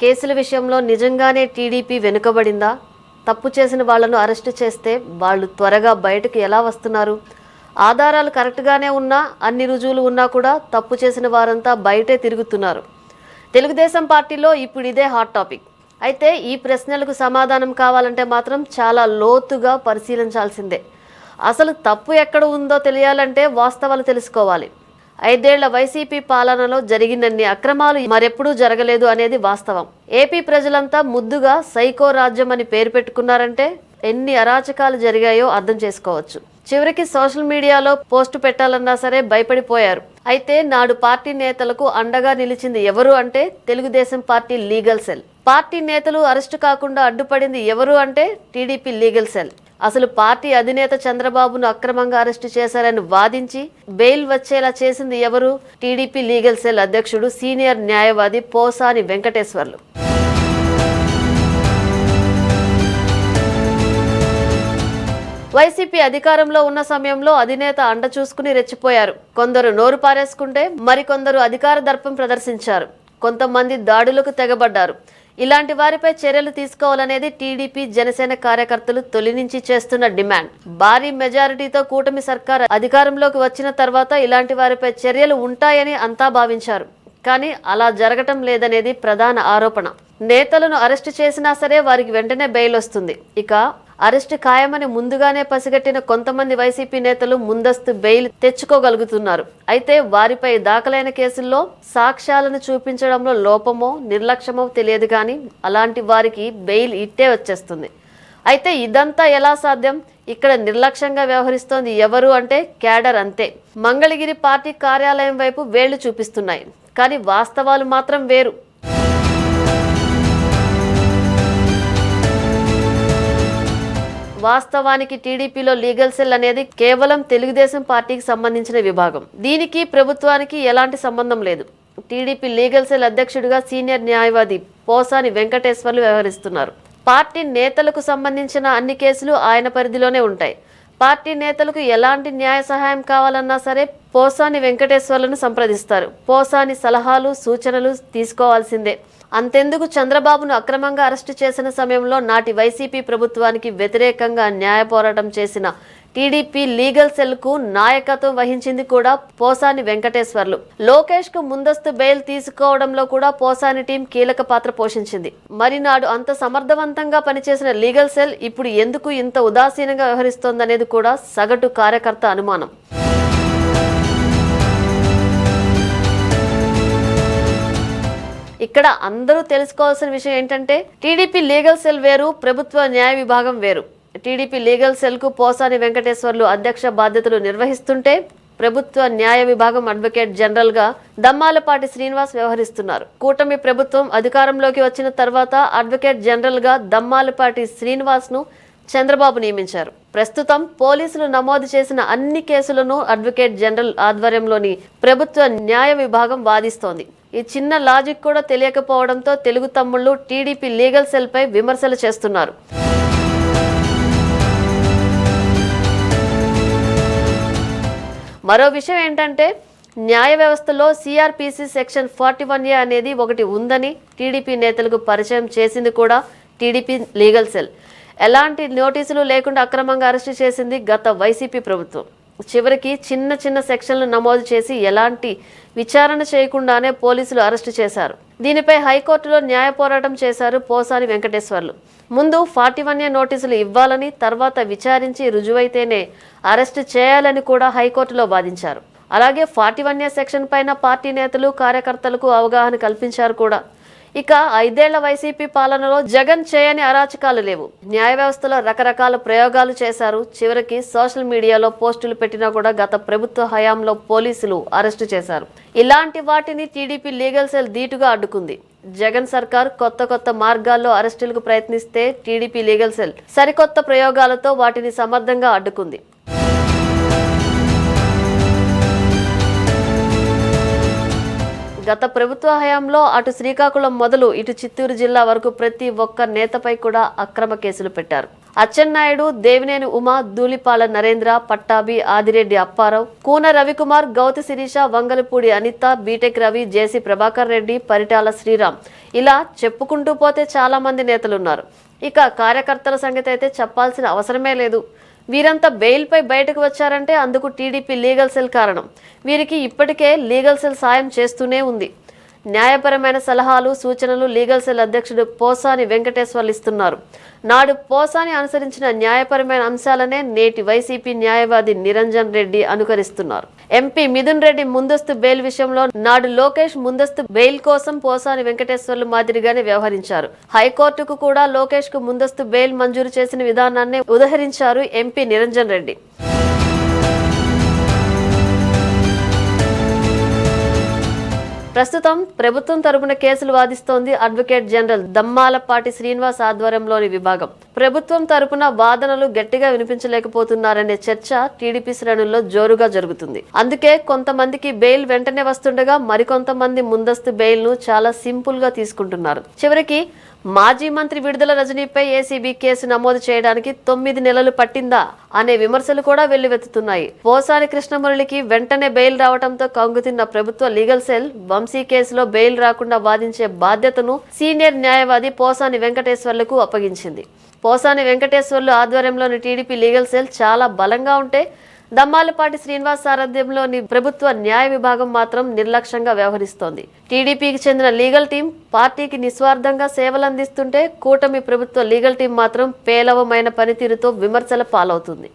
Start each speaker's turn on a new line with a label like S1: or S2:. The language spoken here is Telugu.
S1: కేసుల విషయంలో నిజంగానే టీడీపీ వెనుకబడిందా? తప్పు చేసిన వాళ్ళను అరెస్టు చేస్తే వాళ్ళు త్వరగా బయటకు ఎలా వస్తున్నారు? ఆధారాలు కరెక్ట్గానే ఉన్నా అన్ని రుజువులు ఉన్నా కూడా తప్పు చేసిన వారంతా బయటే తిరుగుతున్నారు. తెలుగుదేశం పార్టీలో ఇప్పుడు ఇదే హాట్ టాపిక్. అయితే ఈ ప్రశ్నలకు సమాధానం కావాలంటే మాత్రం చాలా లోతుగా పరిశీలించాల్సిందే. అసలు తప్పు ఎక్కడ ఉందో తెలియాలంటే వాస్తవాలు తెలుసుకోవాలి. ఐదేళ్ళ వైసీపీ పాలనలో జరిగినన్ని అక్రమాలు మరెప్పుడూ జరగలేదు అనేది వాస్తవం. ఏపీ ప్రజలంతా ముద్దుగా సైకో రాజ్యం అని పేరు పెట్టుకున్నారంటే ఎన్ని అరాచకాలు జరిగాయో అర్థం చేసుకోవచ్చు. చివరికి సోషల్ మీడియాలో పోస్టు పెట్టాలన్నా సరే భయపడిపోయారు. అయితే నాడు పార్టీ నేతలకు అండగా నిలిచింది ఎవరు అంటే Telugu Desam party legal cell. Party నేతలు అరెస్టు కాకుండా అడ్డుపడింది ఎవరు అంటే టీడీపీ లీగల్ సెల్. అసలు పార్టీ అధినేత చంద్రబాబును అక్రమంగా అరెస్టు చేశారని వాదించి బెయిల్ వచ్చేలా చేసింది ఎవరు? టీడీపీ లీగల్ సెల్ అధ్యక్షుడు సీనియర్ న్యాయవాది పోసాని వెంకటేశ్వర్లు. వైసీపీ అధికారంలో ఉన్న సమయంలో అధినేత అండ చూసుకుని రెచ్చిపోయారు. కొందరు నోరు పారేసుకుంటే మరికొందరు అధికార దర్పం ప్రదర్శించారు. కొంతమంది దాడులకు తెగబడ్డారు. ఇలాంటి వారిపై చర్యలు తీసుకోవాలనేది టీడీపీ జనసేన కార్యకర్తలు తొలి నుంచి చేస్తున్న డిమాండ్. భారీ మెజారిటీతో కూటమి సర్కార్ అధికారంలోకి వచ్చిన తర్వాత ఇలాంటి వారిపై చర్యలు ఉంటాయని అంతా భావించారు. కానీ అలా జరగటం లేదనేది ప్రధాన ఆరోపణ. నేతలను అరెస్టు చేసినా సరే వారికి వెంటనే బెయిల్ వస్తుంది. ఇక అరెస్టు ఖాయమని ముందుగానే పసిగట్టిన కొంతమంది వైసీపీ నేతలు ముందస్తు బెయిల్ తెచ్చుకోగలుగుతున్నారు. అయితే వారిపై దాఖలైన కేసుల్లో సాక్ష్యాలను చూపించడంలో లోపమో నిర్లక్ష్యమో తెలియదు కానీ అలాంటి వారికి బెయిల్ ఇట్టే వచ్చేస్తుంది. అయితే ఇదంతా ఎలా సాధ్యం? ఇక్కడ నిర్లక్ష్యంగా వ్యవహరిస్తోంది ఎవరు అంటే క్యాడర్ అంతే. మంగళగిరి పార్టీ కార్యాలయం వైపు వేళ్ళు చూపిస్తున్నాయి. కానీ వాస్తవాలు మాత్రం వేరు. వాస్తవానికి టీడీపీలో లీగల్ సెల్ అనేది కేవలం తెలుగుదేశం పార్టీకి సంబంధించిన విభాగం. దీనికి ప్రభుత్వానికి ఎలాంటి సంబంధం లేదు. టీడీపీ లీగల్ సెల్ అధ్యక్షుడిగా సీనియర్ న్యాయవాది పోసాని వెంకటేశ్వర్లు వ్యవహరిస్తున్నారు. పార్టీ నేతలకు సంబంధించిన అన్ని కేసులు ఆయన పరిధిలోనే ఉంటాయి. పార్టీ నేతలకు ఎలాంటి న్యాయ సహాయం కావాలన్నా సరే పోసాని వెంకటేశ్వర్లను సంప్రదిస్తారు. పోసాని సలహాలు సూచనలు తీసుకోవాల్సిందే. అంతెందుకు చంద్రబాబును అక్రమంగా అరెస్టు చేసిన సమయంలో నాటి వైసీపీ ప్రభుత్వానికి వ్యతిరేకంగా న్యాయ పోరాటం చేసిన టీడీపీ లీగల్ సెల్కు నాయకత్వం వహించింది కూడా పోసాని వెంకటేశ్వర్లు. లోకేష్కు ముందస్తు బెయిల్ తీసుకోవడంలో కూడా పోసాని టీం కీలక పాత్ర పోషించింది. మరి నాడు అంత సమర్థవంతంగా పనిచేసిన లీగల్ సెల్ ఇప్పుడు ఎందుకు ఇంత ఉదాసీనంగా వ్యవహరిస్తోందనేది కూడా సగటు కార్యకర్త అనుమానం. ఇక్కడ అందరూ తెలుసుకోవాల్సిన విషయం ఏంటంటే టీడీపీ లీగల్ సెల్ వేరు ప్రభుత్వ న్యాయ విభాగం వేరు. టీడీపీ లీగల్ సెల్కు పోసాని వెంకటేశ్వర్లు అధ్యక్ష బాధ్యతలు నిర్వహిస్తుంటే ప్రభుత్వ న్యాయ విభాగం అడ్వకేట్ జనరల్గా దమ్మాలపాటి శ్రీనివాస్ వ్యవహరిస్తున్నారు. కూటమి ప్రభుత్వం అధికారంలోకి వచ్చిన తర్వాత అడ్వకేట్ జనరల్గా దమ్మాలపాటి శ్రీనివాస్ను చంద్రబాబు నియమించారు. ప్రస్తుతం పోలీసులు నమోదు చేసిన అన్ని కేసులను అడ్వకేట్ జనరల్ ఆధ్వర్యంలోని ప్రభుత్వ న్యాయ విభాగం వాదిస్తోంది. ఈ చిన్న లాజిక్ కూడా తెలియకపోవడంతో తెలుగు తమ్ముళ్ళు టీడీపీ లీగల్ సెల్పై విమర్శలు చేస్తున్నారు. మరో విషయం ఏంటంటే న్యాయ వ్యవస్థలో CrPC section forty one A అనేది ఒకటి ఉందని టీడీపీ నేతలకు పరిచయం చేసింది కూడా టీడీపీ లీగల్ సెల్. ఎలాంటి నోటీసులు లేకుండా అక్రమంగా అరెస్టు చేసింది గత వైసీపీ ప్రభుత్వం. చివరికి చిన్న చిన్న సెక్షన్లు నమోదు చేసి ఎలాంటి విచారణ చేయకుండానే పోలీసులు అరెస్టు చేశారు. దీనిపై హైకోర్టులో న్యాయ పోరాటం చేశారు పోసాని వెంకటేశ్వర్లు. ముందు ఫార్టీ వన్ ఏ నోటీసులు ఇవ్వాలని తర్వాత విచారించి రుజువైతేనే అరెస్టు చేయాలని కూడా హైకోర్టులో వాదించారు. అలాగే ఫార్టీ వన్ ఏ సెక్షన్ పైన పార్టీ నేతలు కార్యకర్తలకు అవగాహన కల్పించారు కూడా. ఇక ఐదేళ్ళ వైసీపీ పాలనలో జగన్ చేయని అరాచకాలు లేవు. న్యాయ వ్యవస్థలో రకరకాల ప్రయోగాలు చేశారు. చివరికి సోషల్ మీడియాలో పోస్టులు పెట్టినా కూడా గత ప్రభుత్వ హయాంలో పోలీసులు అరెస్టు చేశారు. ఇలాంటి వాటిని టీడీపీ లీగల్ సెల్ ధీటుగా అడ్డుకుంది. జగన్ సర్కార్ కొత్త కొత్త మార్గాల్లో అరెస్టులకు ప్రయత్నిస్తే టీడీపీ లీగల్ సెల్ సరికొత్త ప్రయోగాలతో వాటిని సమర్థంగా అడ్డుకుంది. గత ప్రభుత్వ హయాంలో అటు శ్రీకాకుళం మొదలు ఇటు చిత్తూరు జిల్లా వరకు ప్రతి ఒక్క నేతపై కూడా అక్రమ కేసులు పెట్టారు. Atchannaidu Devineni Uma Dhulipala Narendra Pattabhi Adireddy Apparao Koona Ravikumar Gauthu Sirisha Vangalapudi Anitha BTech Ravi JC Prabhakar Reddy Paritala Sriram. ఇలా చెప్పుకుంటూ పోతే చాలా మంది నేతలున్నారు. ఇక కార్యకర్తల సంగతి అయితే చెప్పాల్సిన అవసరమే లేదు. వీరంతా బెయిల్పై బయటకు వచ్చారంటే అందుకు టీడీపీ లీగల్ సెల్ కారణం. వీరికి ఇప్పటికే లీగల్ సెల్ సాయం చేస్తూనే ఉంది. న్యాయపరమైన సలహాలు సూచనలు లీగల్ సెల్ అధ్యక్షుడు పోసాని వెంకటేశ్వర్లు ఇస్తున్నారు నాడు పోసాని అనుసరించిన న్యాయపరమైన అంశాలనే నేటి వైసీపీ న్యాయవాది నిరంజన్ రెడ్డి అనుకరిస్తున్నారు. ఎంపీ మిథున్ రెడ్డి ముందస్తు బెయిల్ విషయంలో నాడు లోకేష్ ముందస్తు బెయిల్ కోసం పోసాని వెంకటేశ్వర్లు మాదిరిగానే వ్యవహరించారు. హైకోర్టుకు కూడా లోకేష్కు ముందస్తు బెయిల్ మంజూరు చేసిన విధానాన్ని ఉదహరించారు ఎంపీ నిరంజన్ రెడ్డి. ప్రస్తుతం ప్రభుత్వం తరపున కేసులు వాదిస్తోంది అడ్వకేట్ జనరల్ దమ్మాలపాటి శ్రీనివాస్ ఆధ్వర్యంలోని విభాగం. ప్రభుత్వం తరపున వాదనలు గట్టిగా వినిపించలేకపోతున్నారనే చర్చ టీడీపీ శ్రేణుల్లో జోరుగా జరుగుతుంది. అందుకే కొంతమందికి బెయిల్ వెంటనే వస్తుండగా మరికొంతమంది ముందస్తు బెయిల్ను చాలా సింపుల్గా తీసుకుంటున్నారు. చివరికి మాజీ మంత్రి విడుదల రజనీపై ఏసీబీ కేసు నమోదు చేయడానికి తొమ్మిది నెలలు పట్టిందా అనే విమర్శలు కూడా వెల్లువెత్తుతున్నాయి. పోసాని కృష్ణమురళికి వెంటనే బెయిల్ రావడంతో కంగుతిన్న ప్రభుత్వ లీగల్ సెల్ వంశీ కేసులో బెయిల్ రాకుండా వాదించే బాధ్యతను సీనియర్ న్యాయవాది పోసాని వెంకటేశ్వర్లకు అప్పగించింది. పోసాని వెంకటేశ్వర్లు ఆధ్వర్యంలోని టీడీపీ లీగల్ సెల్ చాలా బలంగా ఉంటే దమ్మాలపాటి శ్రీనివాస్ సారథ్యంలోని ప్రభుత్వ న్యాయ విభాగం మాత్రం నిర్లక్ష్యంగా వ్యవహరిస్తోంది. టీడీపీకి చెందిన లీగల్ టీం పార్టీకి నిస్వార్థంగా సేవలందిస్తుంటే కూటమి ప్రభుత్వ లీగల్ టీం మాత్రం పేలవమైన పనితీరుతో విమర్శల పాలవుతుంది.